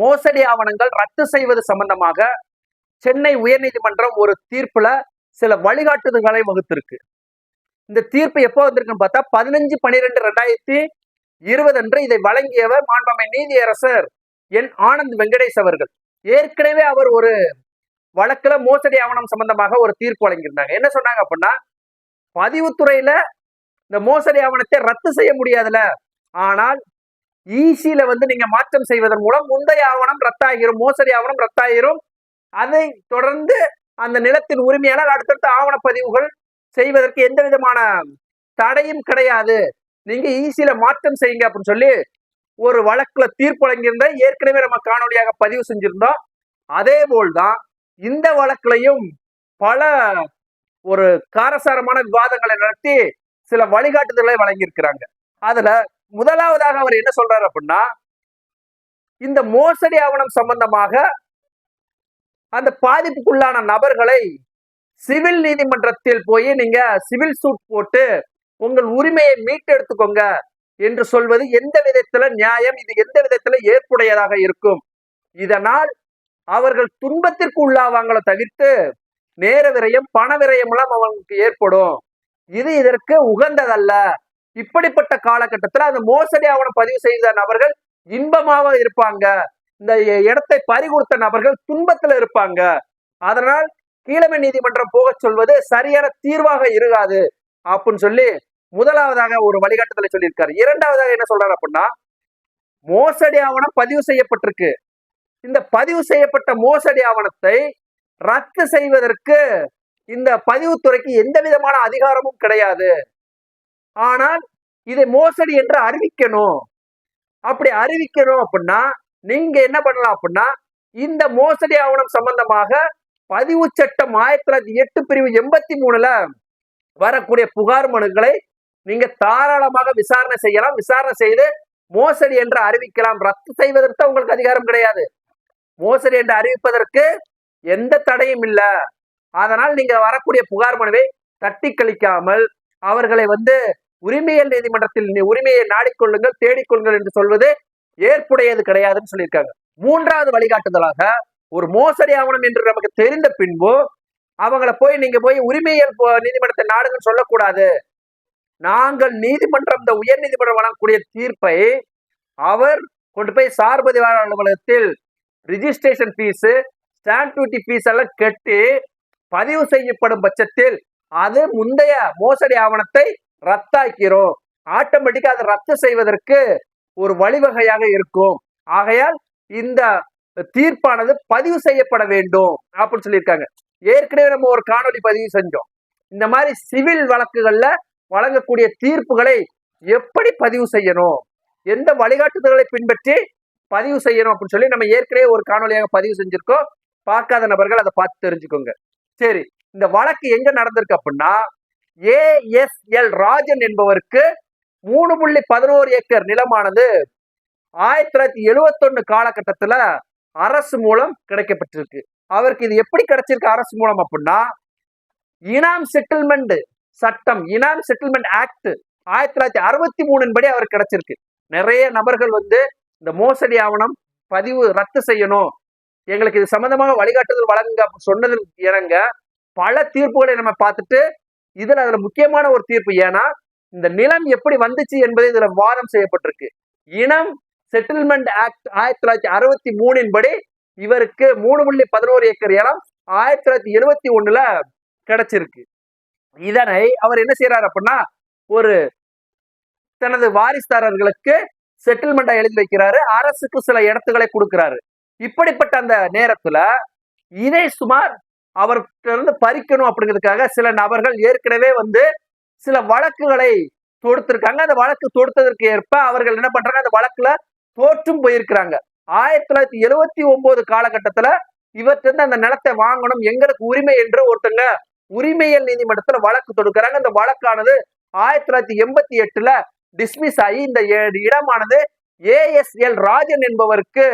மோசடி ஆவணங்கள் ரத்து செய்வது சம்பந்தமாக சென்னை உயர்நீதிமன்றம் ஒரு தீர்ப்புல சில வழிகாட்டுதல்களை வகுத்திருக்கு. இந்த தீர்ப்பு எப்போ வந்திருக்குன்னு பார்த்தா பதினஞ்சு பன்னிரெண்டு ரெண்டாயிரத்தி இருபது அன்று இதை வழங்கியவர் மாண்பமை நீதியரசர் என் ஆனந்த் வெங்கடேஷ் அவர்கள். ஏற்கனவே அவர் ஒரு வழக்குல மோசடி ஆவணம் சம்பந்தமாக ஒரு தீர்ப்பு வழங்கியிருந்தாங்க. என்ன சொன்னாங்க அப்படின்னா பதிவுத்துறையில இந்த மோசடி ஆவணத்தை ரத்து செய்ய முடியாதுல. ஆனால் ஈஸியில வந்து நீங்க மாற்றம் செய்வதன் மூலம் முந்தைய ஆவணம் ரத்தாகிரும் மோசடி ஆவணம் ரத்தாகிரும். அதை தொடர்ந்து அந்த நிலத்தின் உரிமையாளர் அடுத்தடுத்த ஆவணப்பதிவுகள் செய்வதற்கு எந்த விதமான தடையும் கிடையாது. நீங்க ஈஸியில மாற்றம் செய்யுங்க அப்படின்னு சொல்லி ஒரு வழக்குல தீர்ப்பு வழங்கியிருந்த ஏற்கனவே நம்ம காணொலியாக பதிவு செஞ்சிருந்தோம். அதே போல்தான் இந்த வழக்குலையும் பல ஒரு காரசாரமான விவாதங்களை நடத்தி சில வழிகாட்டுதல்களை வழங்கியிருக்கிறாங்க. அதுல முதலாவதாக அவர் என்ன சொல்றாரு அப்படின்னா இந்த மோசடி ஆவணம் சம்பந்தமாக அந்த பாதிப்புக்குள்ளான நபர்களை சிவில் நீதிமன்றத்தில் போய் நீங்க சிவில் சூட் போட்டு உங்கள் உரிமையை மீட்டெடுத்துக்கோங்க என்று சொல்வது எந்த விதத்துல நியாயம்? இது எந்த விதத்துல ஏற்புடையதாக இருக்கும்? இதனால் அவர்கள் துன்பத்திற்கு உள்ளாவாங்கள தவிர்த்து நேர விரயம் பண விரயம் எல்லாம் அவங்களுக்கு ஏற்படும். இது இதற்கு உகந்ததல்ல. இப்படிப்பட்ட காலகட்டத்துல அந்த மோசடி ஆவணம் பதிவு செய்த நபர்கள் இன்பமாக இருப்பாங்க. இந்த இடத்தை பறிகொடுத்த நபர்கள் துன்பத்துல இருப்பாங்க. அதனால் கீழமை நீதிமன்றம் போக சொல்வது சரியான தீர்வாக இருக்காது அப்படின்னு சொல்லி முதலாவதாக ஒரு வழிகாட்டுதலை சொல்லியிருக்காரு. இரண்டாவதாக என்ன சொல்றாரு அப்படின்னா மோசடி ஆவணம் பதிவு செய்யப்பட்டிருக்கு. இந்த பதிவு செய்யப்பட்ட மோசடி ஆவணத்தை ரத்து செய்வதற்கு இந்த பதிவுத்துறைக்கு எந்த விதமான அதிகாரமும் கிடையாது. ஆனால் இதை மோசடி என்று அறிவிக்கணும். அப்படி அறிவிக்கணும் அப்படின்னா நீங்க என்ன பண்ணலாம் அப்படின்னா இந்த மோசடி ஆவணம் சம்பந்தமாக பதிவு சட்டம் ஆயிரத்தி தொள்ளாயிரத்தி எட்டு பிரிவு எண்பத்தி மூணுல வரக்கூடிய புகார் மனுக்களை நீங்க தாராளமாக விசாரணை செய்யலாம். விசாரணை செய்து மோசடி என்று அறிவிக்கலாம். ரத்து செய்வதற்கு உங்களுக்கு அதிகாரம் கிடையாது. மோசடி என்று அறிவிப்பதற்கு எந்த தடையும் இல்லை. அதனால் நீங்க வரக்கூடிய புகார் மனுவை தட்டி கழிக்காமல் அவர்களை வந்து உரிமையல் நீதிமன்றத்தில் நீ உரிமையை நாடிக்கொள்ளுங்கள் தேடிக்கொள்ளுங்கள் என்று சொல்வது ஏற்புடையது கிடையாதுன்னு சொல்லியிருக்காங்க. மூன்றாவது வழிகாட்டுதலாக ஒரு மோசடி ஆவணம் என்று நமக்கு தெரிந்த பின்பு அவங்கள போய் நீங்க போய் உரிமையல் போ- நீதிமன்றத்தை நாடுங்கன்னு சொல்லக்கூடாது. நாங்கள் நீதிமன்றம் இந்த உயர் நீதிமன்றம் வழங்கக்கூடிய தீர்ப்பை அவர் கொண்டு போய் சார்பதிவாளர் அலுவலகத்தில் registration fees stamp duty fees எல்லாம் கட்டி பதிவு செய்யப்படும் பட்சத்தில் அது முந்தைய மோசடி ஆவணத்தை ரத்தாக்கிறோம் ஆட்டோமேட்டிக்கா அதை ரத்து செய்வதற்கு ஒரு வழிவகையாக இருக்கும். ஆகையால் இந்த தீர்ப்பானது பதிவு செய்யப்பட வேண்டும் அப்படின்னு சொல்லியிருக்காங்க. ஏற்கனவே நம்ம ஒரு காணொளி பதிவு செஞ்சோம். இந்த மாதிரி சிவில் வழக்குகள்ல வழங்கக்கூடிய தீர்ப்புகளை எப்படி பதிவு செய்யணும்? எந்த வழிகாட்டுதல்களை பின்பற்றி பதிவு செய்யணும் அப்படின்னு சொல்லி நம்ம ஏற்கனவே ஒரு காணொலியாக பதிவு செஞ்சிருக்கோம். பார்க்காத நபர்கள் அதை பார்த்து தெரிஞ்சுக்கோங்க. சரி இந்த வழக்கு எங்க நடந்திருக்கு அப்படின்னா ஏஎஸ்எல் ராஜன் என்பவருக்கு மூணு புள்ளி பதினோரு ஏக்கர் நிலமானது. ஆயிரத்தி தொள்ளாயிரத்தி எழுவத்தொன்னு காலகட்டத்துல அரசு மூலம் கிடைக்கப்பட்டிருக்கு. அவருக்கு இது எப்படி கிடைச்சிருக்கு அரசு மூலம் அப்படின்னா இனாம் செட்டில்மெண்ட் சட்டம் இனாம் செட்டில்மெண்ட் ஆக்ட் ஆயிரத்தி தொள்ளாயிரத்தி அறுபத்தி மூணின் படி அவருக்கு கிடைச்சிருக்கு. நிறைய நபர்கள் வந்து இந்த மோசடி ஆவணம் பதிவு ரத்து செய்யணும். எங்களுக்கு இது சம்பந்தமாக வழிகாட்டுதல் வழங்குங்க அப்படின்னு சொன்னதில் இணங்க பல தீர்ப்புகளை நம்ம பார்த்துட்டு இதுல அதுல முக்கியமான ஒரு தீர்ப்பு ஏன்னா இந்த நிலம் எப்படி வந்துச்சு என்பது இதுல வாதம் செய்யப்பட்டிருக்கு. இனம் செட்டில்மெண்ட் ஆக்ட் ஆயிரத்தி தொள்ளாயிரத்தி அறுபத்தி மூணின் படி இவருக்கு மூணு புள்ளி பதினோரு ஏக்கர் இடம் ஆயிரத்தி தொள்ளாயிரத்தி எழுவத்தி ஒண்ணுல கிடைச்சிருக்கு. இதனை அவர் என்ன செய்யறாரு அப்படின்னா ஒரு தனது வாரிசுதாரர்களுக்கு செட்டில்மெண்டா எழுதி வைக்கிறாரு. அரசுக்கு சில இடத்துகளை கொடுக்கிறாரு. இப்படிப்பட்ட அந்த நேரத்துல இதை சுமார் அவர்கிட்ட இருந்து பறிக்கணும் அப்படிங்கிறதுக்காக சில நபர்கள் ஏற்கனவே வந்து சில வழக்குகளை தொடுத்திருக்காங்க. அந்த வழக்கு தொடுத்ததற்கு ஏற்ப அவர்கள் என்ன பண்றாங்க? அந்த வழக்குல தோற்றும் போயிருக்கிறாங்க. ஆயிரத்தி தொள்ளாயிரத்தி எழுவத்தி ஒன்பது காலகட்டத்துல இவர்கிட்ட அந்த நிலத்தை வாங்கணும் எங்களுக்கு உரிமை என்று ஒருத்தங்க உரிமையல் நீதிமன்றத்துல வழக்கு தொடுக்கிறாங்க. அந்த வழக்கானது ஆயிரத்தி தொள்ளாயிரத்தி எண்பத்தி எட்டுல டிஸ்மிஸ் ஆகி இந்த இடமானது ஏஎஸ்எல் ராஜன் என்பவருக்கு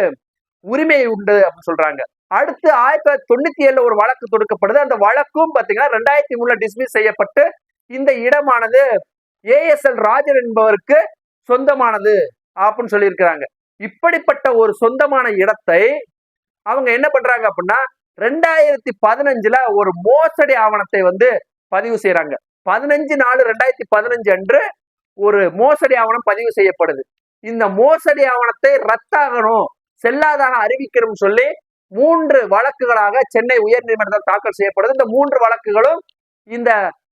உரிமை உண்டு அப்படின்னு சொல்றாங்க. அடுத்து ஆயிரத்தி தொள்ளாயிரத்தி தொண்ணூத்தி ஏழுல ஒரு வழக்கு தொடுக்கப்படுது. அந்த வழக்கும் பாத்தீங்கன்னா ரெண்டாயிரத்தி மூணுல டிஸ்மிஸ் செய்யப்பட்டு இந்த இடமானது ஏஎஸ்எல் ராஜன் என்பவருக்கு சொந்தமானது அப்படின்னு சொல்லியிருக்கிறாங்க. இப்படிப்பட்ட ஒரு சொந்தமான இடத்தை அவங்க என்ன பண்றாங்க அப்படின்னா ரெண்டாயிரத்தி பதினஞ்சுல ஒரு மோசடி ஆவணத்தை வந்து பதிவு செய்யறாங்க பதினஞ்சு நாலு ரெண்டாயிரத்தி பதினஞ்சு அன்று ஒரு மோசடி ஆவணம் பதிவு செய்யப்படுது. இந்த மோசடி ஆவணத்தை ரத்தாகணும் செல்லாதாக அறிவிக்கணும்னு சொல்லி மூன்று வழக்குகளாக சென்னை உயர்நீதிமன்றத்தில் தாக்கல் செய்யப்படுது. இந்த மூன்று வழக்குகளும் இந்த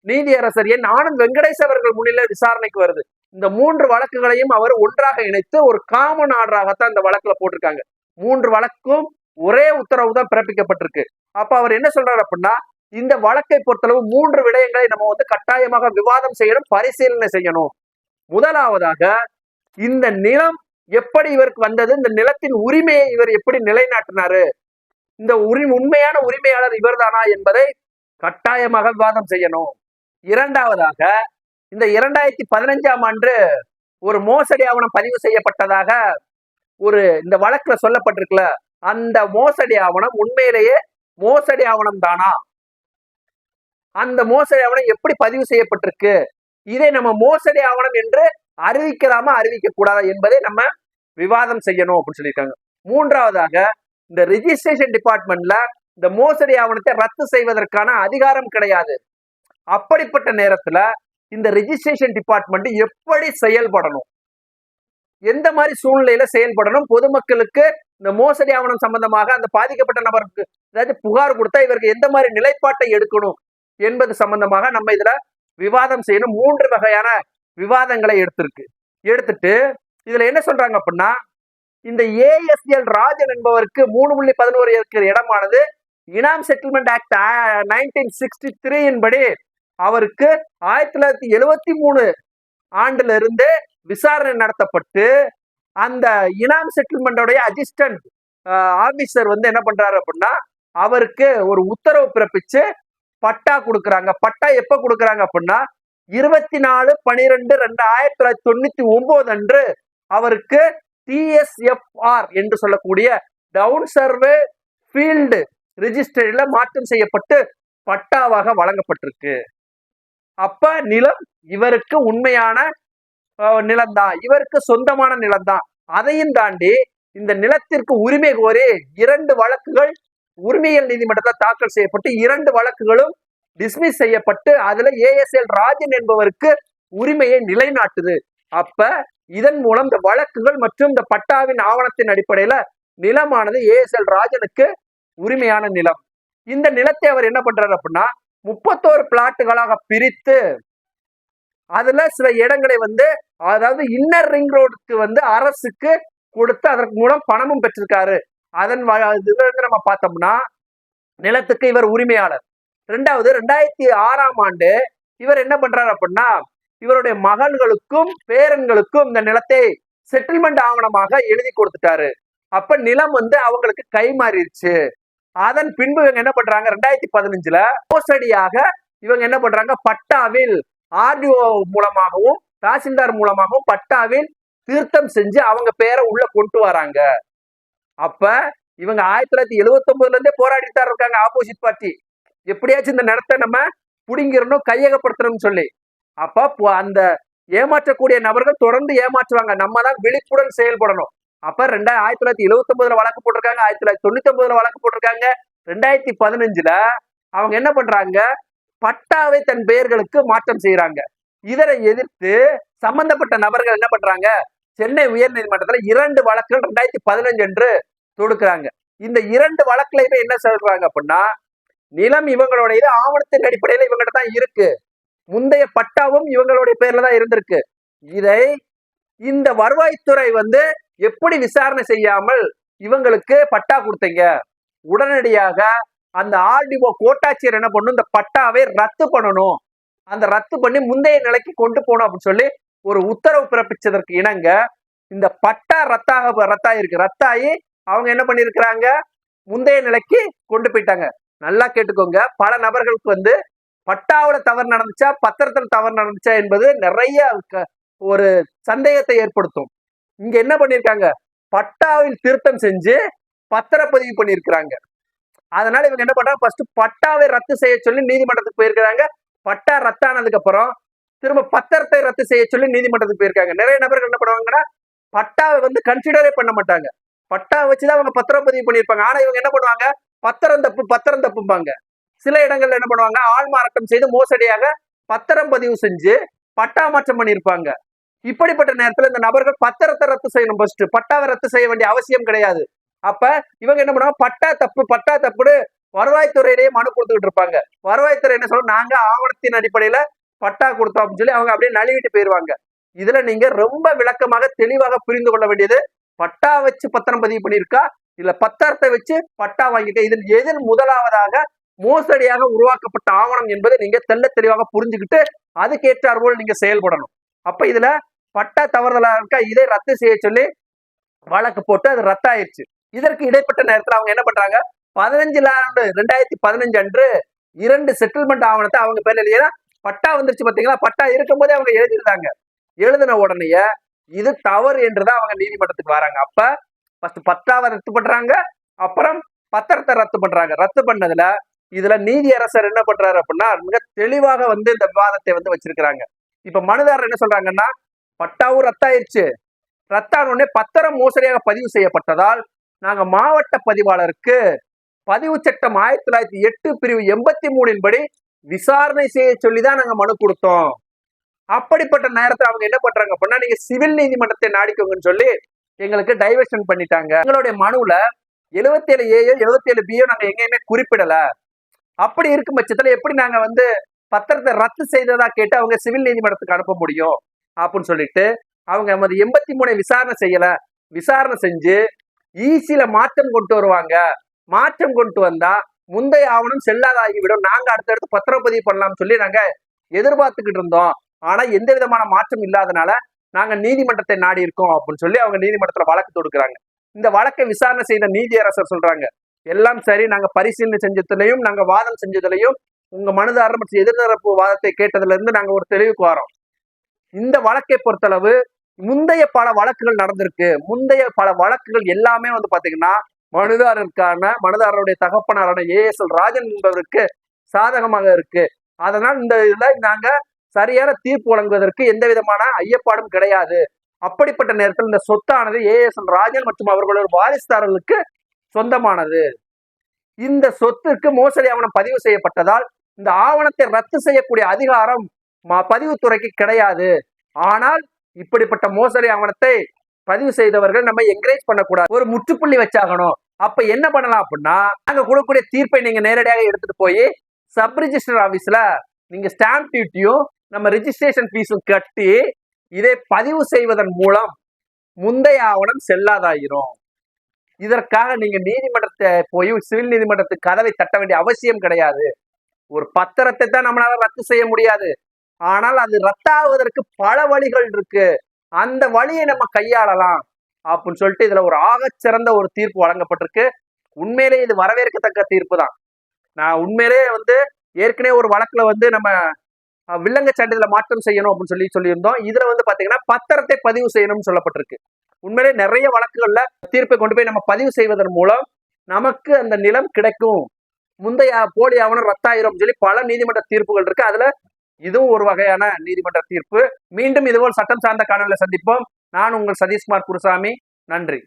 நீதியரசர் என் ஆனந்த் வெங்கடேஷ் அவர்கள் முன்னிலை விசாரணைக்கு வருது. இந்த மூன்று வழக்குகளையும் அவர் ஒன்றாக இணைத்து ஒரு காமன் ஆர்டராகத்தான் இந்த வழக்குல போட்டிருக்காங்க. மூன்று வழக்கும் ஒரே உத்தரவு தான் பிறப்பிக்கப்பட்டிருக்கு. அப்ப அவர் என்ன சொல்றாரு அப்படின்னா இந்த வழக்கை பொறுத்தளவு மூன்று விடயங்களை நம்ம வந்து கட்டாயமாக விவாதம் செய்யணும் பரிசீலனை செய்யணும். முதலாவதாக இந்த நிலம் எப்படி இவருக்கு வந்தது இந்த நிலத்தின் உரிமையை இவர் எப்படி நிலைநாட்டினாரு? இந்த உரி உண்மையான உரிமையாளர் இவர்தானா என்பதை கட்டாயமாக விவாதம் செய்யணும். இரண்டாவதாக இந்த இரண்டாயிரத்தி பதினஞ்சாம் ஆண்டு ஒரு மோசடி ஆவணம் பதிவு செய்யப்பட்டதாக ஒரு இந்த வழக்குல சொல்லப்பட்டிருக்குல அந்த மோசடி ஆவணம் உண்மையிலேயே மோசடி ஆவணம் தானா? அந்த மோசடி ஆவணம் எப்படி பதிவு செய்யப்பட்டிருக்கு? இதை நம்ம மோசடி ஆவணம் என்று அறிவிக்கலாமா அறிவிக்க கூடாதா என்பதை நம்ம விவாதம் செய்யணும் அப்படின்னு சொல்லியிருக்காங்க. மூன்றாவதாக இந்த ரிஜிஸ்ட்ரேஷன் டிபார்ட்மெண்ட்ல இந்த மோசடி ஆவணத்தை ரத்து செய்வதற்கான அதிகாரம் கிடையாது. அப்படிப்பட்ட நேரத்துல இந்த ரிஜிஸ்ட்ரேஷன் டிபார்ட்மெண்ட் எப்படி செயல்படணும்? எந்த மாதிரி சூழ்நிலையில செயல்படணும்? பொதுமக்களுக்கு இந்த மோசடி ஆவணம் சம்பந்தமாக அந்த பாதிக்கப்பட்ட நபருக்கு அதாவது புகார் கொடுத்தா இவருக்கு எந்த மாதிரி நிலைப்பாட்டை எடுக்கணும் என்பது சம்பந்தமாக நம்ம இதுல விவாதம் செய்யணும். மூன்று வகையான விவாதங்களை எடுத்திருக்கு. எடுத்துட்டு இதுல என்ன சொல்றாங்க அப்படின்னா இந்த ஏஎஸ்எல் ராஜன் என்பவருக்கு மூணு புள்ளி பதினோரு இருக்கிற இடமானது. இனாம் செட்டில்மெண்ட் ஆக்ட் நைன்டீன் சிக்ஸ்டி த்ரீயின் படி அவருக்கு ஆயிரத்தி தொள்ளாயிரத்தி எழுவத்தி மூணு ஆண்டுல இருந்து விசாரணை நடத்தப்பட்டு அந்த இனாம் செட்டில்மெண்டோடைய அசிஸ்டன்ட் ஆபீசர் வந்து என்ன பண்றாரு அப்படின்னா அவருக்கு ஒரு உத்தரவு பிறப்பிச்சு பட்டா கொடுக்குறாங்க. பட்டா எப்ப கொடுக்குறாங்க அப்படின்னா இருபத்தி நாலு பனிரெண்டு ரெண்டு ஆயிரத்தி தொள்ளாயிரத்தி தொண்ணூத்தி ஒன்பது அன்று அவருக்கு டிஎஸ்எஃப்ஆர் என்று சொல்லக்கூடிய டவுன் சர்வே ஃபீல்டு ரிஜிஸ்டரில் மாற்றம் செய்யப்பட்டு பட்டாவாக வழங்கப்பட்டிருக்கு. அப்ப நிலம் இவருக்கு உண்மையான நிலம்தான். இவருக்கு சொந்தமான நிலம்தான். அதையும் தாண்டி இந்த நிலத்திற்கு உரிமை கோரி இரண்டு வழக்குகள் உரிமையல் நீதிமன்றத்தில் தாக்கல் செய்யப்பட்டு இரண்டு வழக்குகளும் டிஸ்மிஸ் செய்யப்பட்டு அதுல ஏஎஸ்எல் ராஜன் என்பவருக்கு உரிமையை நிலைநாட்டுது. அப்ப இதன் மூலம் இந்த வழக்குகள் மற்றும் இந்த பட்டாவின் ஆவணத்தின் அடிப்படையில நிலமானது ஏஎஸ்எல் ராஜனுக்கு உரிமையான நிலம். இந்த நிலத்தை அவர் என்ன பண்றாரு அப்படின்னா முப்பத்தோரு பிளாட்டுகளாக பிரித்து அதுல சில இடங்களை வந்து அதாவது இன்னர் ரிங் ரோடுக்கு வந்து அரசுக்கு கொடுத்து அதற்கு மூலம் பணமும் பெற்றிருக்காரு. அதன் இதுல இருந்து நம்ம பார்த்தோம்னா நிலத்துக்கு இவர் உரிமையாளர். ரெண்டாவது ரெண்டாயிரத்தி ஆறாம் ஆண்டு இவர் என்ன பண்றாரு அப்படின்னா இவருடைய மகன்களுக்கும் பேரன்களுக்கும் இந்த நிலத்தை செட்டில்மெண்ட் ஆவணமாக எழுதி கொடுத்துட்டாரு. அப்ப நிலம் வந்து அவங்களுக்கு கை மாறிடுச்சு அதன் பின்பு இவங்க என்ன பண்றாங்க? ரெண்டாயிரத்தி பதினஞ்சுல மோசடியாக இவங்க என்ன பண்றாங்க? பட்டாவில் ஆர்டிஓ மூலமாகவும் தாசில்தார் மூலமாகவும் பட்டாவில் திருத்தம் செஞ்சு அவங்க பேரை உள்ள கொண்டு வராங்க. அப்ப இவங்க ஆயிரத்தி தொள்ளாயிரத்தி எழுவத்தி ஒன்பதுல இருந்தே போராடிட்டு இருக்காங்க ஆப்போசிட் பார்ட்டி எப்படியாச்சும் இந்த நிலத்தை நம்ம புடிங்கிடணும் கையகப்படுத்தணும்னு சொல்லி. அப்ப அந்த ஏமாற்றக்கூடிய நபர்கள் தொடர்ந்து ஏமாற்றுவாங்க. நம்ம தான் விழிப்புடன் செயல்படணும். அப்ப ரெண்டாயிரம் ஆயிரத்தி தொள்ளாயிரத்தி எழுவத்தி ஒன்பதுல வழக்கு போட்டிருக்காங்க. ஆயிரத்தி தொள்ளாயிரத்தி தொண்ணூத்தி ஒன்பதுல வழக்கு போட்டிருக்காங்க. ரெண்டாயிரத்தி பதினஞ்சுல அவங்க என்ன பண்றாங்க? பட்டாவை தன் பெயர்களுக்கு மாற்றம் செய்யறாங்க இதனை எதிர்த்து சம்பந்தப்பட்ட நபர்கள் என்ன பண்றாங்க? சென்னை உயர் நீதிமன்றத்துல இரண்டு வழக்குகள் ரெண்டாயிரத்தி பதினஞ்சு என்று தொடுக்கிறாங்க. இந்த இரண்டு வழக்குலையுமே என்ன சொல்றாங்க அப்படின்னா நிலம் இவங்களுடையது ஆவணத்தின் அடிப்படையில இவங்ககிட்ட தான் இருக்கு. முந்தைய பட்டாவும் இவங்களுடைய பேர்ல தான் இருந்திருக்கு. இதை இந்த வருவாய்த்துறை வந்து எப்படி விசாரணை செய்யாமல் இவங்களுக்கு பட்டா கொடுத்தீங்க? உடனடியாக அந்த ஆர்டிஓ கோட்டாட்சியர் என்ன பண்ணும் இந்த பட்டாவை ரத்து பண்ணணும். அந்த ரத்து பண்ணி முந்தைய நிலைக்கு கொண்டு போகணும் அப்படின்னு சொல்லி ஒரு உத்தரவு பிறப்பிச்சதற்கு இணங்க இந்த பட்டா ரத்தாக ரத்தாயிருக்கு. ரத்தாயி அவங்க என்ன பண்ணியிருக்கிறாங்க? முந்தைய நிலைக்கு கொண்டு போயிட்டாங்க. நல்லா கேட்டுக்கோங்க. பல நபர்களுக்கு வந்து பட்டாவுல தவறு நடந்துச்சா பத்திரத்துல தவறு நடந்துச்சா என்பது நிறைய ஒரு சந்தேகத்தை ஏற்படுத்தும். இங்க என்ன பண்ணியிருக்காங்க பட்டாவில் திருத்தம் செஞ்சு பத்திரப்பதிவு பண்ணியிருக்கிறாங்க அதனால இவங்க என்ன பண்றாங்க? ஃபர்ஸ்ட் பட்டாவை ரத்து செய்ய சொல்லி நீதிமன்றத்துக்கு போயிருக்கிறாங்க. பட்டா ரத்தானதுக்கு அப்புறம் திரும்ப பத்திரத்தை ரத்து செய்ய சொல்லி நீதிமன்றத்துக்கு போயிருக்காங்க. நிறைய நபர்கள் என்ன பண்ணுவாங்கன்னா பட்டாவை வந்து கன்சிடரே பண்ண மாட்டாங்க. பட்டா வச்சுதான் அவங்க பத்திரப்பதிவு பண்ணியிருப்பாங்க. ஆனா இவங்க என்ன பண்ணுவாங்க? பத்திரம் தப்பு பத்திரம் தப்பும்பாங்க. சில இடங்கள்ல என்ன பண்ணுவாங்க? ஆள்மாறாட்டம் செய்து மோசடியாக பத்திரம் பதிவு செஞ்சு பட்டா மாற்றம் பண்ணியிருப்பாங்க. இப்படிப்பட்ட நேரத்துல இந்த நபர்கள் பத்திரத்தை ரத்து செய்யணும் ஃபர்ஸ்ட் பட்டாவை ரத்து செய்ய வேண்டிய அவசியம் கிடையாது. அப்ப இவங்க என்ன பண்ணுவாங்க? பட்டா தப்பு பட்டா தப்புன்னு வருவாய்த்துறையிலேயே மனு கொடுத்துக்கிட்டு இருப்பாங்க. வருவாய்த்துறை என்ன சொல்லும்? நாங்க ஆவணத்தின் அடிப்படையில பட்டா கொடுத்தோம் அப்படின்னு சொல்லி அவங்க அப்படியே நழுவிட்டு போயிருவாங்க. இதுல நீங்க ரொம்ப விளக்கமாக தெளிவாக புரிந்து கொள்ள வேண்டியது பட்டா வச்சு பத்திரம் பதிவு பண்ணியிருக்கா? இல்ல பத்திரத்தை வச்சு பட்டா வாங்கிக்க இதில் எதில் முதலாவதாக மோசடியாக உருவாக்கப்பட்ட ஆவணம் என்பதை நீங்க தெல்ல தெளிவாக புரிஞ்சுக்கிட்டு அதுக்கேற்றாற்போல் நீங்க செயல்படணும். அப்ப இதுல பட்டா தவறுதலா இருக்க இதை ரத்து செய்ய சொல்லி வழக்கு போட்டு அது ரத்தாயிருச்சு. இதற்கு இடைப்பட்ட நேரத்தில் அவங்க என்ன பண்றாங்க? பதினஞ்சுல ஆண்டு ரெண்டாயிரத்தி பதினஞ்சு அன்று இரண்டு செட்டில்மெண்ட் ஆவணத்தை அவங்க பேர்ல எழுதினா பட்டா வந்துருச்சு பாத்தீங்களா? பட்டா இருக்கும் போதே அவங்க எழுதிருந்தாங்க எழுதின உடனேயே இது தவறு என்றுதான் அவங்க நீதிமன்றத்துக்கு வராங்க. அப்ப ஃபர்ஸ்ட் பத்தாவை ரத்து பண்றாங்க. அப்புறம் பத்திரத்தை ரத்து பண்றாங்க. ரத்து பண்ணதுல இதுல நீதியரசர் என்ன பண்றாரு அப்படின்னா மிக தெளிவாக வந்து இந்த விவாதத்தை வந்து வச்சிருக்கிறாங்க. இப்ப மனுதாரர் என்ன சொல்றாங்கன்னா பட்டாவும் ரத்தாயிருச்சு. ரத்தான உடனே பத்திரம் மோசடியாக பதிவு செய்யப்பட்டதால் நாங்க மாவட்ட பதிவாளருக்கு பதிவு சட்டம் ஆயிரத்தி தொள்ளாயிரத்தி எட்டு பிரிவு எண்பத்தி மூணின் படி விசாரணை செய்ய சொல்லிதான் நாங்க மனு கொடுத்தோம். அப்படிப்பட்ட நேரத்துல அவங்க என்ன பண்றாங்க அப்படின்னா நீங்க சிவில் நீதிமன்றத்தை நாடிக்கோங்கன்னு சொல்லி எங்களுக்கு டைவர்ஷன் பண்ணிட்டாங்க. எங்களுடைய மனுவுல 77 ஏழு ஏயோ எழுபத்தி ஏழு பியோ நாங்க எங்கேயுமே குறிப்பிடல. அப்படி இருக்கும் பட்சத்துல எப்படி நாங்க வந்து பத்திரத்தை ரத்து செய்ததா கேட்டு அவங்க சிவில் நீதிமன்றத்துக்கு அனுப்ப முடியும் அப்படின்னு சொல்லிட்டு அவங்க நமது எண்பத்தி மூணை விசாரணை செய்யல. விசாரணை செஞ்சு ஈஸியில மாற்றம் கொண்டு வருவாங்க. மாற்றம் கொண்டு வந்தா முந்தைய ஆவணம் செல்லாதாகிவிடும். நாங்க அடுத்தடுத்து பத்திரப்பதிவு பண்ணலாம்னு சொல்லி நாங்க எதிர்பார்த்துக்கிட்டு இருந்தோம். ஆனா எந்த விதமான மாற்றம் இல்லாதனால நாங்க நீதிமன்றத்தை நாடி இருக்கோம் அப்படின்னு சொல்லி அவங்க நீதிமன்றத்துல வழக்கு தொடுக்கிறாங்க. இந்த வழக்கை விசாரணை செய்த நீதியரசர் சொல்றாங்க. எல்லாம் சரி. நாங்க பரிசீலனை செஞ்சதுலையும் நாங்க வாதம் செஞ்சதுலையும் உங்க மனுதாரர் மற்றும் எதிர்தரப்பு வாதத்தை கேட்டதுல இருந்து நாங்க ஒரு தெளிவுக்கு வரோம். இந்த வழக்கை பொறுத்தளவு முந்தைய பல வழக்குகள் நடந்திருக்கு. முந்தைய பல வழக்குகள் எல்லாமே வந்து பாத்தீங்கன்னா மனுதாரருக்கான மனுதாரருடைய தகப்பனாரான ஏஎஸ்எல் ராஜன் என்பவருக்கு சாதகமாக இருக்கு. அதனால் இந்த இதுல நாங்க சரியான தீர்ப்பு வழங்குவதற்கு எந்த விதமான ஐயப்பாடும் கிடையாது. அப்படிப்பட்ட நேரத்தில் இந்த சொத்தானது ஏஎஸ்எல் ராஜன் மற்றும் அவர்களோட வாரிசுதாரர்களுக்கு சொந்தமானது. இந்த சொத்துக்கு மோசடி ஆவணம் பதிவு செய்யப்பட்டதால் இந்த ஆவணத்தை ரத்து செய்யக்கூடிய அதிகாரம் பதிவுத்துறைக்கு கிடையாது. ஆனால் இப்படிப்பட்ட மோசடி ஆவணத்தை பதிவு செய்தவர்கள் நம்ம என்கரேஜ் பண்ணக்கூடாது. ஒரு முற்றுப்புள்ளி வச்சாகணும். அப்ப என்ன பண்ணலாம் அப்படின்னா நாங்க கொடுக்கக்கூடிய தீர்ப்பை நீங்க நேரடியாக எடுத்துட்டு போய் சப் ரிஜிஸ்டர் ஆபீஸ்ல நீங்க ஸ்டாம்ப் டியூட்டியும் நம்ம ரிஜிஸ்ட்ரேஷன் ஃபீஸும் கட்டி இதை பதிவு செய்வதன் மூலம் முந்தைய ஆவணம் செல்லாதாயிரும். இதற்காக நீங்க நீதிமன்றத்தை போய் சிவில் நீதிமன்றத்துக்கு கதவை தட்ட வேண்டிய அவசியம் கிடையாது. ஒரு பத்திரத்தை தான் நம்மளால ரத்து செய்ய முடியாது. ஆனால் அது ரத்தாவதற்கு பல வழிகள் இருக்கு. அந்த வழியை நம்ம கையாளலாம் அப்படின்னு சொல்லிட்டு இதுல ஒரு ஆகச்சிறந்த ஒரு தீர்ப்பு வழங்கப்பட்டிருக்கு. உண்மையிலே இது வரவேற்கத்தக்க தீர்ப்பு தான் நான் உண்மையிலே வந்து ஏற்கனவே ஒரு வழக்குல வந்து நம்ம வில்லங்க சான்றிதழ மாற்றம் செய்யணும் அப்படின்னு சொல்லி சொல்லியிருந்தோம். இதுல வந்து பாத்தீங்கன்னா பத்திரத்தை பதிவு செய்யணும்னு சொல்லப்பட்டிருக்கு. உண்மையிலே நிறைய வழக்குகள்ல தீர்ப்பை கொண்டு போய் நம்ம பதிவு செய்வதன் மூலம் நமக்கு அந்த நிலம் கிடைக்கும். முந்தைய போலி ஆவணம் ரத்தாயிரம் சொல்லி பல நீதிமன்ற தீர்ப்புகள் இருக்கு. அதுல இதுவும் ஒரு வகையான நீதிமன்ற தீர்ப்பு. மீண்டும் இதுபோல் சட்டம் சார்ந்த காணொலியில் சந்திப்போம். நான் உங்கள் சதீஷ்குமார் குருசாமி. நன்றி.